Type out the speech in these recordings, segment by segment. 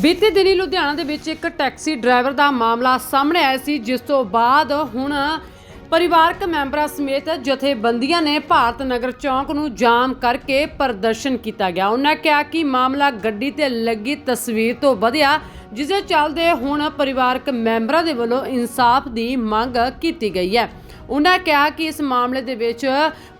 ਬੀਤੇ ਦਿਨੀ ਲੁਧਿਆਣਾ ਦੇ ਵਿੱਚ ਇੱਕ ਟੈਕਸੀ ਡਰਾਈਵਰ ਦਾ ਮਾਮਲਾ ਸਾਹਮਣੇ ਆਇਆ ਸੀ, ਜਿਸ ਤੋਂ ਬਾਅਦ ਹੁਣ ਪਰਿਵਾਰਕ ਮੈਂਬਰਾਂ ਸਮੇਤ ਜਥੇਬੰਦੀਆਂ ਨੇ ਭਾਰਤ ਨਗਰ ਚੌਂਕ ਨੂੰ ਜਾਮ ਕਰਕੇ ਪ੍ਰਦਰਸ਼ਨ ਕੀਤਾ ਗਿਆ। ਉਹਨਾਂ ਕਿਹਾ ਕਿ ਮਾਮਲਾ ਗੱਡੀ ਤੇ ਲੱਗੀ ਤਸਵੀਰ ਤੋਂ ਵਧਿਆ, ਜਿਸ ਦੇ ਚੱਲਦੇ ਹੁਣ ਪਰਿਵਾਰਕ ਮੈਂਬਰਾਂ ਦੇ ਵੱਲੋਂ ਇਨਸਾਫ ਦੀ ਮੰਗ ਕੀਤੀ ਗਈ ਹੈ। ਉਹਨਾਂ ਕਿਹਾ ਕਿ ਇਸ ਮਾਮਲੇ ਦੇ ਵਿੱਚ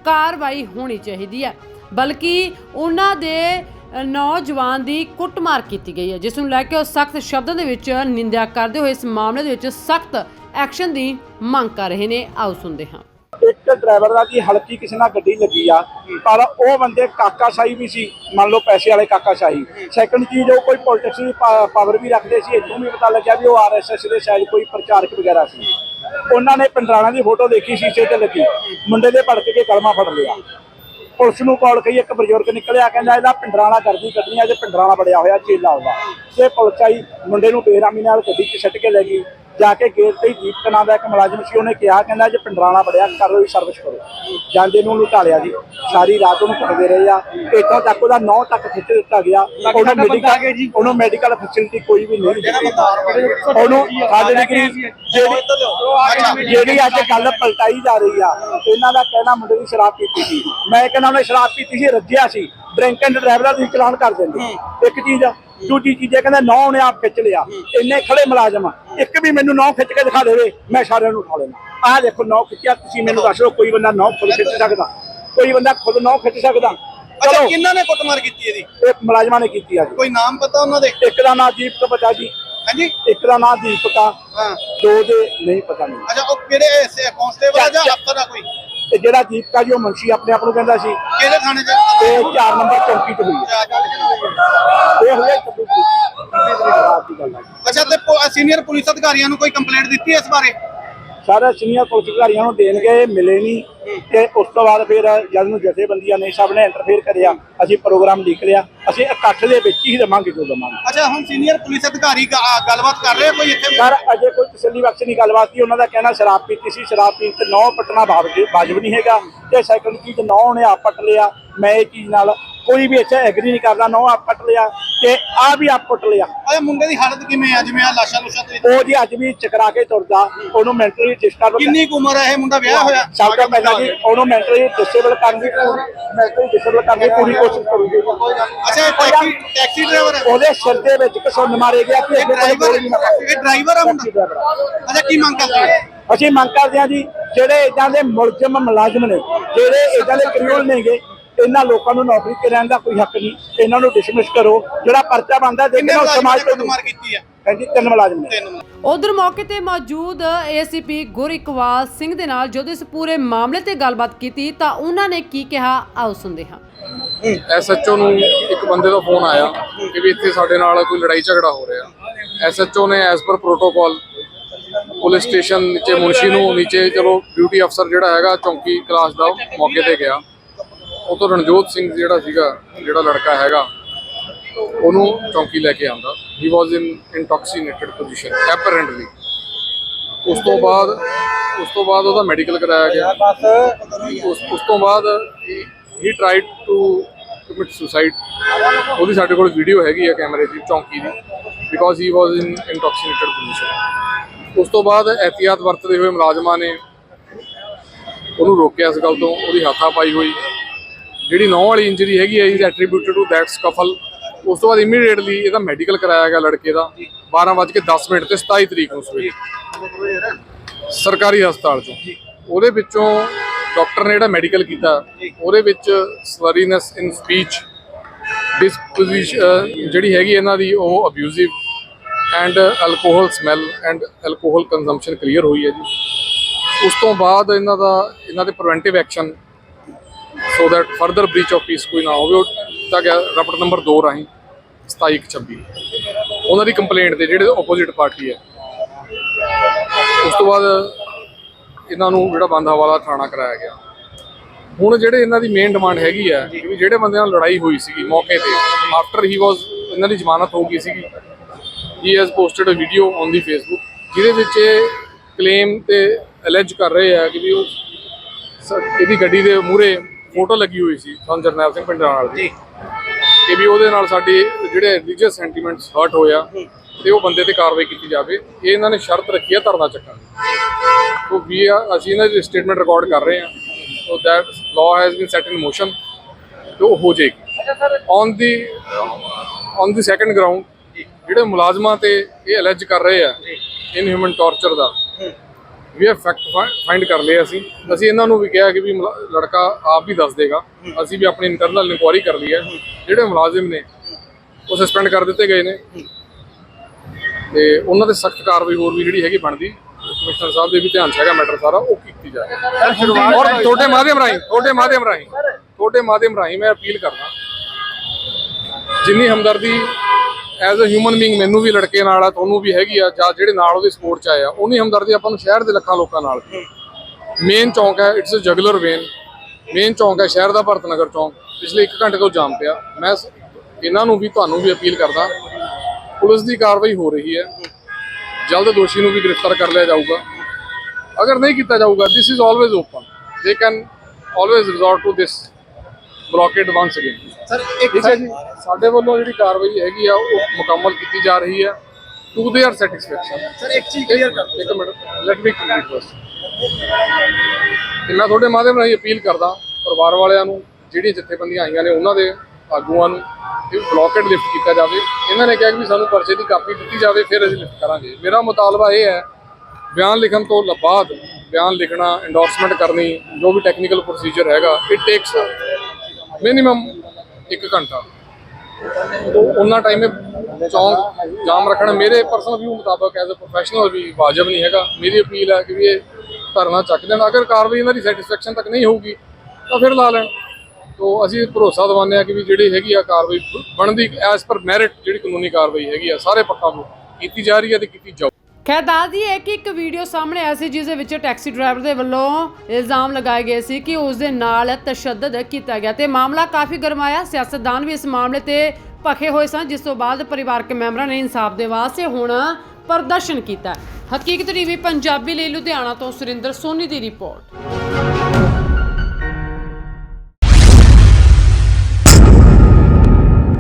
ਕਾਰਵਾਈ ਹੋਣੀ ਚਾਹੀਦੀ ਹੈ, ਬਲਕਿ ਉਹਨਾਂ ਦੇ ਨੌਜਵਾਨ ਦੀ ਕੁੱਟਮਾਰ ਕੀਤੀ ਗਈ ਹੈ, ਜਿਸ ਨੂੰ ਲੈ ਕੇ ਉਹ ਸਖਤ ਸ਼ਬਦਾਂ ਦੇ ਵਿੱਚ ਨਿੰਦਿਆ ਕਰਦੇ ਹੋਏ ਇਸ ਮਾਮਲੇ ਦੇ ਵਿੱਚ ਸਖਤ ਐਕਸ਼ਨ ਦੀ ਮੰਗ ਕਰ ਰਹੇ ਨੇ। ਆਓ ਸੁਣਦੇ ਹਾਂ। ਇੱਕ ਡਰਾਈਵਰ ਦਾ ਜੀ ਹਲਕੀ ਕਿਸੇ ਨਾਲ ਗੱਡੀ ਲੱਗੀ ਆ, ਪਰ ਉਹ ਬੰਦੇ ਕਾਕਾ ਵੀ ਸੀ, ਮੰਨ ਲਓ ਪੈਸੇ ਵਾਲੇ ਕਾਕਾ ਸੈਕੰਡ ਚੀਜ਼, ਉਹ ਕੋਈ ਪੋਲਿਟਿਕਸ ਦੀ ਪਾਵਰ ਵੀ ਰੱਖਦੇ ਸੀ ਇਤੋਂ ਵੀ ਪਤਾ ਲੱਗਿਆ ਵੀ ਉਹ ਆਰਐਸਐਸ ਦੇ ਸ਼ਾਇਦ ਕੋਈ ਪ੍ਰਚਾਰਕ ਵਗੈਰਾ ਸੀ। ਉਹਨਾਂ ਨੇ ਪੰਡਰਾਣਾ ਦੀ ਫੋਟੋ ਦੇਖੀ, ਸ਼ੀਸ਼ੇ ਤੇ ਲੱਗੀ। ਮੁੰਡੇ ਦੇ ਭੜਕ ਕੇ ਕਲਮਾ ਫੜ ਲਿਆ। ਪੁਲਿਸ ਨੂੰ ਕਾਲ ਕਰੀ, ਇੱਕ ਬਜ਼ੁਰਗ ਨਿਕਲਿਆ, ਕਹਿੰਦਾ ਇਹਦਾ ਪਿੰਡਰਾਣਾ ਕਰਦੀ ਕੱਢੀਆਂ ਜੇ ਪਿੰਡਰਾਣਾ ਬੜਿਆ ਹੋਇਆ ਚੇਲਾ ਉਹਦਾ। ਤੇ ਪੁਲਿਸ ਆਈ, ਮੁੰਡੇ ਨੂੰ ਬੇਰਾਮੀ ਨਾਲ ਗੱਡੀ 'ਚ ਛੱਡ ਕੇ ਲੈ ਗਈ। ਜਾ ਕੇ ਗੇਟ ਤੇ ਹੀ ਦੀਪਕ ਨਾਂ ਦਾ ਇੱਕ ਮੁਲਾਜ਼ਮ ਸੀ ਉਹਨੇ ਕਿਹਾ ਕਹਿੰਦਾ ਜੇ ਪਿੰਡਰਾਣਾ ਬੜਿਆ ਕਰੋ ਸਰਵਿਸ ਕਰੋ। ਜਾਂਦੇ ਨੂੰ ਉਹਨੂੰ ਢਾਲਿਆ ਜੀ। ਸਾਰੀ ਰਾਤ ਉਹਨੂੰ ਕੁੱਟਦੇ ਰਹੇ ਆ। ਇੱਥੋਂ ਤੱਕ ਉਹਦਾ ਨੌ ਤੱਕ ਖਿੱਚ ਦਿੱਤਾ ਗਿਆ। ਉਹਨੂੰ ਮੈਡੀਕਲ ਉਹਨੂੰ ਮੈਡੀਕਲ ਫੈਸਿਲਿਟੀ ਕੋਈ ਵੀ ਨਹੀਂ ਦਿੱਤੀ। ਉਹਨੂੰ ਸਾਡੇ ਡਿਗਰੀ ਜਿਹੜੀ ਜਿਹੜੀ ਅੱਜ ਗੱਲ ਪਲਟਾਈ ਜਾ ਰਹੀ ਆ ਇਹਨਾਂ ਦਾ ਕਹਿਣਾ ਮੁੰਡੇ ਦੀ ਸ਼ਰਾਬ ਪੀਤੀ ਸੀ। ਮੈਂ ਕਹਿੰਦਾ ਉਹਨੇ ਸ਼ਰਾਬ ਪੀਤੀ ਸੀ ਰੱਜਿਆ ਸੀ। ਡਰਿੰਕ ਐਂਡ ਡਰਾਈਵਰ ਦਾ ਤੁਸੀਂ ਚਲਾਨ ਕਰ ਦਿੰਦੇ ਇੱਕ ਚੀਜ਼ ਆ। ਦੂਜੀ ਚੀਜ਼ ਇਹ ਕਹਿੰਦਾ ਨੌ ਉਹਨੇ ਆਪ ਖਿੱਚ ਲਿਆ। ਇੰਨੇ ਖੜੇ ਮੁਲਾਜ਼ਮ। ਇੱਕ ਵੀ ਮੈਨੂੰ ਨੌ ਖਿੱਚ ਕੇ ਦਿਖਾ ਦੇਵੇ ਮੈਂ ਸਾਰਿਆਂ ਨੂੰ ਉਠਾ ਲੈਣਾ ਆਹ ਦੇਖੋ ਨੌ ਖਿੱਚਿਆ ਤੁਸੀਂ ਮੈਨੂੰ ਦੱਸ ਦਿਓ ਕੋਈ ਬੰਦਾ ਨੌ ਖੁਦ ਖਿੱਚ ਸਕਦਾ। ਕੋਈ ਬੰਦਾ ਖੁਦ ਨੌ ਖਿੱਚ ਸਕਦਾ। ਅੱਛਾ ਕਿੰਨਾਂ ਨੇ ਕੁੱਟਮਾਰ ਕੀਤੀ ਇਹਦੀ? ਇੱਕ ਮੁਲਾਜ਼ਮਾਂ ਨੇ ਕੀਤੀ ਆ ਜੀ। ਕੋਈ ਨਾਮ ਪਤਾ ਉਹਨਾਂ ਦੇ? ਇੱਕ ਦਾ ਨਾਂ ਦੀਪਕ ਪਤਾ ਜੀ। ਹਾਂਜੀ। ਇੱਕ ਦਾ ਨਾਂ ਦੀਪਕ। ਹਾਂ। ਦੋ ਦੇ ਨਹੀਂ ਪਤਾ ਨਹੀਂ ਅੱਛਾ ਉਹ ਕਿਹੜੇ ਕਾਂਸਟੇਬਲ ਆ ਜਾਂ ਅਫਸਰ ਆ ਕੋਈ? ਤੇ ਜਿਹੜਾ ਦੀਪਕ ਜੀ ਉਹ ਮੁਨਸ਼ੀ ਆਪਣੇ ਆਪ ਨੂੰ ਕਹਿੰਦਾ ਸੀ ਕਿਹੜੇ ਥਾਣੇ 'ਚ? ਇਹ 4 ਨੰਬਰ ਚੌਂਕੀ ਤੇ ਹੋਈ ਇਹ ਹੋਇਆ 26 ਤਰੀਕ ਰਾਤ ਦੀ ਗੱਲ ਹੈ। ਅੱਛਾ ਤੇ ਸੀਨੀਅਰ ਪੁਲਿਸ ਅਧਿਕਾਰੀਆਂ ਨੂੰ ਕੋਈ ਕੰਪਲੇਂਟ ਦਿੱਤੀ ਇਸ ਬਾਰੇ? ਸਾਰੇ ਸੀਨੀਅਰ ਪੁਲਿਸ ਅਧਿਕਾਰੀਆਂ ਨੂੰ ਦੇਣਗੇ ਮਿਲੇ ਨਹੀਂ ਤੇ ਉਸ ਤੋਂ ਬਾਅਦ ਫਿਰ ਜਦ ਨੂੰ ਜਥੇਬੰਦੀਆਂ ਨੇ ਸਭ ਨੇ ਇੰਟਰਫੇਅਰ ਕਰਿਆ ਅਸੀਂ ਪ੍ਰੋਗਰਾਮ ਲਿਖ ਲਿਆ। ਅਸੀਂ ਇਕੱਠ ਦੇ ਵਿੱਚ ਹੀ ਦੇਵਾਂਗੇ ਜੋ ਦੇਵਾਂਗੇ। ਅੱਛਾ ਹੁਣ ਸੀਨੀਅਰ ਪੁਲਿਸ ਅਧਿਕਾਰੀ ਗ- ਗੱਲਬਾਤ ਕਰ ਰਹੇ ਆ ਕੋਈ ਇੱਥੇ? ਸਰ ਅਜੇ ਕੋਈ ਤਸੱਲੀ ਬਖਸ਼ ਨਹੀਂ ਗੱਲਬਾਤ ਸੀ ਉਹਨਾਂ ਦਾ ਕਹਿਣਾ ਸ਼ਰਾਬ ਪੀਤੀ ਸੀ ਸ਼ਰਾਬ ਪੀਣ ਤੇ ਨੌ ਪਟਣਾ ਵਾਜਬ ਵਾਜਬ ਨਹੀਂ ਹੈਗਾ। ਤੇ ਸੈਕੰਡ ਚੀਜ਼ ਨੌ ਨੇ ਆਪ ਪਟ ਲਿਆ। ਮੈਂ ਇਹ ਚੀਜ਼ ਨਾਲ ਕੋਈ ਵੀ ਇੱਥੇ ਐਗਰੀ ਨਹੀਂ ਕਰਦਾ ਨੌ ਆਪ ਪਟ ਲਿਆ ਤੇ ਆ ਵੀ ਆਪ ਪਟ ਲਿਆ। ਅੱਛਾ ਮੁੰਡੇ ਦੀ ਹਾਲਤ ਕਿਵੇਂ ਆ? ਜਿਵੇਂ ਆ ਲਾਸ਼ਾਂ ਲੁਸ਼ਾਂ ਤੇ ਉਹ ਜੀ ਅੱਜ ਵੀ ਚਕਰਾ ਕੇ ਤੁਰਦਾ ਉਹਨੂੰ ਮੈਂਟਲੀ ਡਿਸਟਰਬ ਕਿੰਨੀ ਕੁ ਉਮਰ ਹੈ ਇਹ ਮੁੰਡਾ? ਵਿਆਹ ਹੋਇਆ? ਸਭ ਤੋਂ ਪਹਿਲਾਂ ਜੀ ਉਹਨੂੰ ਮੈਂਟਲੀ ਡਿਸੇਬਲ ਕਰਨ ਦੀ ਮੈਂਟਲੀ ਡਿਸੇਬਲ ਕਰਨ ਦੀ ਪੂਰੀ ਕੋਸ਼ਿਸ਼ ਕਰੂਗੀ। ਅੱਛਾ ਇਹ ਟੈਕਸੀ ਟੈਕਸੀ ਡਰਾਈਵਰ ਹੈ ਉਹਦੇ ਸਿਰ ਦੇ ਵਿੱਚ ਕਿਸੋਂ ਮਾਰੇ ਗਿਆ ਕਿ ਇਹ ਡਰਾਈਵਰ ਇਹ ਡਰਾਈਵਰ ਆ ਮੁੰਡਾ? ਅੱਛਾ ਕੀ ਮੰਗ ਕਰਦੇ ਅਸੀਂ ਮੰਗ ਕਰਦੇ ਹਾਂ ਜੀ ਜਿਹੜੇ ਇਦਾਂ ਦੇ ਮੁਲਜ਼ਮ ਮੁਲਾਜ਼ਮ ਨੇ ਜਿਹੜੇ ਇਦਾਂ ਦੇ ਕ੍ਰਿਮੀਨਲ ਨੇਗੇ ਇਹਨਾਂ ਲੋਕਾਂ ਨੂੰ ਨੌਕਰੀ ਤੇ ਰਹਿਣ ਦਾ ਕੋਈ ਹੱਕ ਨਹੀਂ। ਇਹਨਾਂ ਨੂੰ ਡਿਸਮਿਸ ਕਰੋ। ਜਿਹੜਾ ਪਰਚਾ ਕਿੰਨੇ ਦੇਖੋ ਮੁਲਾਜ਼ਮਾਂ ਸਮਾਜ ਤੋਂ ਕੁੱਟਮਾਰ ਕੀਤੀ ਹੈ ਹਾਂਜੀ ਤਿੰਨ ਮੁਲਾਜ਼ਮ ਨੇ। ਉਧਰ ਮੌਕੇ ਤੇ ਮੌਜੂਦ ਏਸੀਪੀ ਗੁਰਿਕਵਾਲ ਸਿੰਘ ਦੇ ਨਾਲ ਜਦੋਂ ਇਸ ਪੂਰੇ ਮਾਮਲੇ ਤੇ ਗੱਲਬਾਤ ਕੀਤੀ ਤਾਂ ਉਹਨਾਂ ਨੇ ਕੀ ਕਿਹਾ? ਆਓ ਸੁਣਦੇ ਹਾਂ। ਐਸਐਚਓ ਨੂੰ ਇੱਕ ਬੰਦੇ ਦਾ ਫੋਨ ਆਇਆ ਕਿ ਵੀ ਇੱਥੇ ਸਾਡੇ ਨਾਲ ਕੋਈ ਲੜਾਈ ਝਗੜਾ ਹੋ ਰਿਹਾ। ਐਸਐਚਓ ਨੇ as per protocol police station ਨੀਚੇ ਮੁਨਸ਼ੀ ਨੂੰ ਨੀਚੇ ਚਲੋ ਡਿਊਟੀ ਅਫਸਰ ਜਿਹੜਾ ਹੈਗਾ ਚੌਂਕੀ ਕਲਾਸ ਦਾ ਉਹ ਮੌਕੇ ਤੇ ਗਿਆ। ਉਹ ਰਣਜੋਤ ਸਿੰਘ ਜਿਹੜਾ ਸੀਗਾ, ਜਿਹੜਾ ਲੜਕਾ ਹੈਗਾ, ਉਹਨੂੰ ਚੌਂਕੀ ਲੈ ਕੇ ਆਂਦਾ। ਹੀ ਵਾਸ ਇਨ ਇੰਟੌਕਸੀਨੇਟਡ ਪੋਜੀਸ਼ਨ ਐਪਰੈਂਟਲੀ ਉਸ ਤੋਂ ਬਾਅਦ, ਉਸ ਤੋਂ ਬਾਅਦ ਉਹਦਾ ਮੈਡੀਕਲ ਕਰਾਇਆ ਗਿਆ। ਉਸ ਉਸ ਤੋਂ ਬਾਅਦ ਹੀ ਟ੍ਰਾਈਡ ਟੂ ਕਮਿਟ ਸੁਸਾਈਡ ਉਹਦੀ ਸਾਡੇ ਕੋਲ ਵੀਡੀਓ ਹੈਗੀ ਆ ਕੈਮਰੇ ਦੀ, ਚੌਂਕੀ ਦੀ because he was in ਇੰਟੌਕਸੀਨੇਟਡ position ਉਸ ਤੋਂ ਬਾਅਦ ਇਹਤਿਆਤ ਵਰਤਦੇ ਹੋਏ ਮੁਲਾਜ਼ਮਾਂ ਨੇ ਉਹਨੂੰ ਰੋਕਿਆ ਇਸ ਗੱਲ ਤੋਂ, ਉਹਦੀ ਹੱਥਾ ਪਾਈ ਹੋਈ। ਜਿਹੜੀ ਨੌ ਵਾਲੀ ਇੰਜਰੀ ਹੈਗੀ ਹੈ is attributed to that scuffle ਉਸ ਤੋਂ ਬਾਅਦ ਇਮੀਡੀਏਟਲੀ ਇਹਦਾ ਮੈਡੀਕਲ ਕਰਾਇਆ ਗਿਆ ਲੜਕੇ ਦਾ। 12:10 ਮਿੰਟ ਤੇ 27 ਤਰੀਕ ਨੂੰ ਸਵੇਰੇ। ਸਰਕਾਰੀ ਹਸਪਤਾਲ ਚੋਂ। ਉਹਦੇ ਵਿੱਚੋਂ ਡਾਕਟਰ ਨੇ ਜਿਹੜਾ ਮੈਡੀਕਲ ਕੀਤਾ, ਉਹਦੇ ਵਿੱਚ ਸਵਰੀਨੈਸ ਇਨ ਸਪੀਚ ਡਿਸਪੋਜੀਸ਼ਨ ਜਿਹੜੀ ਹੈਗੀ ਇਹਨਾਂ ਦੀ ਉਹ abusive and alcohol smell and alcohol consumption clear ਹੋਈ ਹੈ ਜੀ। ਉਸ ਤੋਂ ਬਾਅਦ ਇਹਨਾਂ ਦਾ, ਇਹਨਾਂ ਦੇ preventive action so that further breach of peace ਕੋਈ ਨਾ ਹੋਵੇ, ਉਹ ਤਾਂ ਗਿਆ ਰਪਟ ਨੰਬਰ 2 ਰਾਹੀਂ 2726 ਉਹਨਾਂ ਦੀ ਕੰਪਲੇਂਟ ਤੇ ਜਿਹੜੇ ਆਪੋਜ਼ਿਟ ਪਾਰਟੀ ਹੈ। ਉਸ ਤੋਂ ਬਾਅਦ ਇਹਨਾਂ ਨੂੰ ਜਿਹੜਾ ਬੰਦਾ ਵਾਲਾ ਥਾਣਾ ਕਰਾਇਆ ਗਿਆ। ਹੁਣ ਜਿਹੜੇ ਇਹਨਾਂ ਦੀ ਮੇਨ ਡਿਮਾਂਡ ਹੈਗੀ ਆ ਕਿ ਵੀ ਜਿਹੜੇ ਬੰਦੇ ਨਾਲ ਲੜਾਈ ਹੋਈ ਸੀਗੀ ਮੌਕੇ ਤੇ ਆਫਟਰ ਹੀ ਵਾਸ ਇਹਨਾਂ ਦੀ ਜ਼ਮਾਨਤ ਹੋ ਗਈ ਸੀਗੀ। He has posted a video on the Facebook ਜਿਹਦੇ ਵਿੱਚ ਇਹ ਕਲੇਮ ਤੇ ਅਲੈਜ ਕਰ ਰਹੇ ਆ ਕਿ ਵੀ ਉਹ ਸ- ਇਹਦੀ ਗੱਡੀ ਦੇ ਮੂਹਰੇ ਫੋਟੋ ਲੱਗੀ ਹੋਈ ਸੀ ਸੰਤ ਜਰਨੈਲ ਸਿੰਘ ਪਿੰਡਰਾਲ ਦੀ। ਕਿ ਵੀ ਉਹਦੇ ਨਾਲ ਸਾਡੇ ਜਿਹੜੇ ਰਿਲੀਜੀਅਸ ਸੈਂਟੀਮੈਂਟਸ ਹਰਟ ਹੋਇਆ ਤੇ ਉਹ ਬੰਦੇ ਤੇ ਕਾਰਵਾਈ ਕੀਤੀ ਜਾਵੇ। ਇਹ ਇਹਨਾਂ ਨੇ ਸ਼ਰਤ ਰੱਖੀ ਹੈ ਧਰਨਾ ਚੱਕਣ ਸੋ ਵੀ ਆ ਅਸੀਂ ਇਹਨਾਂ ਦੀ ਸਟੇਟਮੈਂਟ ਰਿਕਾਰਡ ਕਰ ਰਹੇ ਹਾਂ so that law has been set in motion ਤੇ ਉਹ ਹੋ ਜਾਏਗੀ। On the on the second ground ਜਿਹੜੇ ਮੁਲਾਜ਼ਮਾਂ ਤੇ ਇਹ ਅਲੈਜ ਕਰ ਰਹੇ ਆ ਇਨਹਿਊਮਨ ਟਾਰਚਰ ਦਾ ਵੀ ਇਹ ਫੈਕਟ ਫਾਈਂਡ ਕਰ ਲਿਆ ਅਸੀਂ। ਅਸੀਂ ਇਹਨਾਂ ਨੂੰ ਵੀ ਕਿਹਾ ਕਿ ਵੀ ਲੜਕਾ ਆਪ ਵੀ ਦੱਸ ਦੇਗਾ। ਅਸੀਂ ਵੀ ਆਪਣੀ ਇੰਟਰਨਲ ਇਨਕੁਆਇਰੀ ਕਰ ਲਈ ਹੈ। ਜਿਹੜੇ ਮੁਲਾਜ਼ਮ ਨੇ ਉਹ ਸਸਪੈਂਡ ਕਰ ਦਿੱਤੇ ਗਏ ਨੇ। ਤੇ ਉਹਨਾਂ ਤੇ ਸਖਤ ਕਾਰਵਾਈ ਹੋਰ ਵੀ ਜਿਹੜੀ ਹੈਗੀ ਬਣਦੀ। ਕਮਿਸ਼ਨਰ ਸਾਹਿਬ ਦੇ ਵੀ ਧਿਆਨ 'ਚ ਹੈਗਾ ਮੈਟਰ ਸਾਰਾ ਉਹ ਕੀਤੀ ਜਾਏ ਔਰ ਤੁਹਾਡੇ ਮਾਧਿਅਮ ਰਾਹੀਂ ਤੁਹਾਡੇ ਮਾਧਿਅਮ ਰਾਹੀਂ ਤੁਹਾਡੇ ਮਾਧਿਅਮ ਰਾਹੀਂ ਮੈਂ ਅਪੀਲ ਕਰਦਾ। ਜਿੰਨੀ ਹਮਦਰਦੀ ਐਜ਼ ਅ ਹਿਊਮਨ ਬੀਇੰਗ ਮੈਨੂੰ ਵੀ ਲੜਕੇ ਨਾਲ ਆ, ਤੁਹਾਨੂੰ ਵੀ ਹੈਗੀ ਆ, ਜਾਂ ਜਿਹੜੇ ਨਾਲ ਉਹਦੇ ਸਪੋਰਟ ਚ ਆਏ ਆ ਉਨੀ ਹਮਦਰਦੀ ਆਪਾਂ ਨੂੰ ਸ਼ਹਿਰ ਦੇ ਲੱਖਾਂ ਲੋਕਾਂ ਨਾਲ। ਮੇਨ ਚੌਂਕ ਹੈ it's a juggler when main ਚੌਂਕ ਹੈ ਸ਼ਹਿਰ ਦਾ ਭਰਤ ਨਗਰ ਚੌਂਕ। ਪਿਛਲੇ 1 ਘੰਟੇ ਤੋਂ ਜਾਮ ਪਿਆ। ਮੈਂ ਇਹਨਾਂ ਨੂੰ ਵੀ, ਤੁਹਾਨੂੰ ਵੀ ਅਪੀਲ ਕਰਦਾ, ਪੁਲਿਸ ਦੀ ਕਾਰਵਾਈ ਹੋ ਰਹੀ ਹੈ। ਜਲਦ ਦੋਸ਼ੀ ਨੂੰ ਵੀ ਗ੍ਰਿਫਤਾਰ ਕਰ ਲਿਆ ਜਾਊਗਾ। ਅਗਰ ਨਹੀਂ ਕੀਤਾ ਜਾਊਗਾ this is always open they can always resort to this blockade once again sir ਠੀਕ ਸਾਡੇ ਵੱਲੋਂ ਜਿਹੜੀ ਕਾਰਵਾਈ ਹੈਗੀ ਆ ਉਹ ਮੁਕੰਮਲ ਕੀਤੀ ਜਾ ਰਹੀ ਹੈ। To they are satisfaction sir ਇੱਕ ਚੀਜ਼ ਕਲੀਅਰ ਕਰ ਦਿਓ ਇੱਕ minute let me complete first ਇੰਨਾ ਤੁਹਾਡੇ ਮਾਧਿਅਮ ਰਾਹੀਂ ਅਪੀਲ ਕਰਦਾ ਪਰਿਵਾਰ ਵਾਲਿਆਂ ਨੂੰ ਜਿਹੜੀਆਂ ਜਥੇਬੰਦੀਆਂ ਆਈਆਂ ਨੇ ਉਹਨਾਂ ਦੇ ਆਗੂਆਂ ਨੂੰ ਇਹ ਬਲੌਕੇਡ ਲਿਫਟ ਕੀਤਾ ਜਾਵੇ। ਇਹਨਾਂ ਨੇ ਕਿਹਾ ਕਿ ਸਾਨੂੰ ਪਰਚੇ ਦੀ ਕਾਪੀ ਦਿੱਤੀ ਜਾਵੇ ਫਿਰ ਅਸੀਂ ਲਿਫਟ ਕਰਾਂਗੇ। ਮੇਰਾ ਮੁਤਾਲਬਾ ਇਹ ਹੈ ਬਿਆਨ ਲਿਖਣ ਤੋਂ ਬਾਅਦ ਬਿਆਨ ਲਿਖਣਾ ਇੰਡੋਰਸਮੈਂਟ ਕਰਨੀ ਜੋ ਵੀ ਟੈਕਨੀਕਲ ਪ੍ਰੋਸੀਜਰ ਹੈਗਾ ਇਟ ਟੇਕਸ ਮਿਨੀਮਮ 1 ਘੰਟਾ। ਉਹਨਾਂ ਟਾਈਮ ਚੌਂਕ ਜਾਮ ਰੱਖਣਾ, ਮੇਰੇ ਪਰਸਨਲ ਵਿਊ ਮੁਤਾਬਕ ਐਜ਼ ਅ ਪ੍ਰੋਫੈਸ਼ਨਲ ਵੀ ਵਾਜਬ ਨਹੀਂ ਹੈਗਾ। ਮੇਰੀ ਅਪੀਲ ਹੈ ਕਿ ਵੀ ਇਹ ਧਰਨਾ ਚੱਕ ਦੇਣ। ਅਗਰ ਕਾਰਵਾਈ ਇਹਨਾਂ ਦੀ ਸੈਟੀਸਫੈਕਸ਼ਨ ਤੱਕ ਨਹੀਂ ਹੋਊਗੀ, ਤਾਂ ਫਿਰ ਲਾ ਲੈਣ। ਤੋ ਅਸੀਂ ਭਰੋਸਾ ਦਿਵਾਉਂਦੇ ਹਾਂ ਕਿ ਵੀ ਜਿਹੜੀ ਹੈਗੀ ਆ ਕਾਰਵਾਈ ਬਣਦੀ ਐਜ਼ ਪਰ ਮੈਰਿਟ ਜਿਹੜੀ ਕਾਨੂੰਨੀ ਕਾਰਵਾਈ ਹੈਗੀ ਆ, ਸਾਰੇ ਪੱਖਾਂ ਤੋਂ ਕੀਤੀ ਜਾ ਰਹੀ ਹੈ ਤੇ ਕੀਤੀ ਜਾਊ ਖੈਰ ਦੱਸਦੀ ਹੈ ਕਿ ਇੱਕ ਵੀਡੀਓ ਸਾਹਮਣੇ ਆਈ ਸੀ, ਜਿਸ ਦੇ ਵਿੱਚ ਟੈਕਸੀ ਡਰਾਈਵਰ ਦੇ ਵੱਲੋਂ ਇਲਜ਼ਾਮ ਲਗਾਏ ਗਏ ਸੀ ਕਿ ਉਸ ਦੇ ਨਾਲ ਤਸ਼ੱਦਦ ਕੀਤਾ ਗਿਆ ਤੇ ਮਾਮਲਾ ਕਾਫੀ ਗਰਮਾਇਆ ਸਿਆਸਤਦਾਨ ਵੀ ਇਸ ਮਾਮਲੇ ਤੇ ਭਖੇ ਹੋਏ ਸਨ, ਜਿਸ ਤੋਂ ਬਾਅਦ ਪਰਿਵਾਰਕ ਮੈਂਬਰਾਂ ਨੇ ਇਨਸਾਫ ਦੇ ਵਾਸਤੇ ਹੁਣ ਪ੍ਰਦਰਸ਼ਨ ਕੀਤਾ। ਹਕੀਕਤ ਟੀਵੀ, ਪੰਜਾਬੀ ਲਈ ਲੁਧਿਆਣਾ ਤੋਂ ਸੁਰਿੰਦਰ ਸੋਨੀ ਦੀ ਰਿਪੋਰਟ।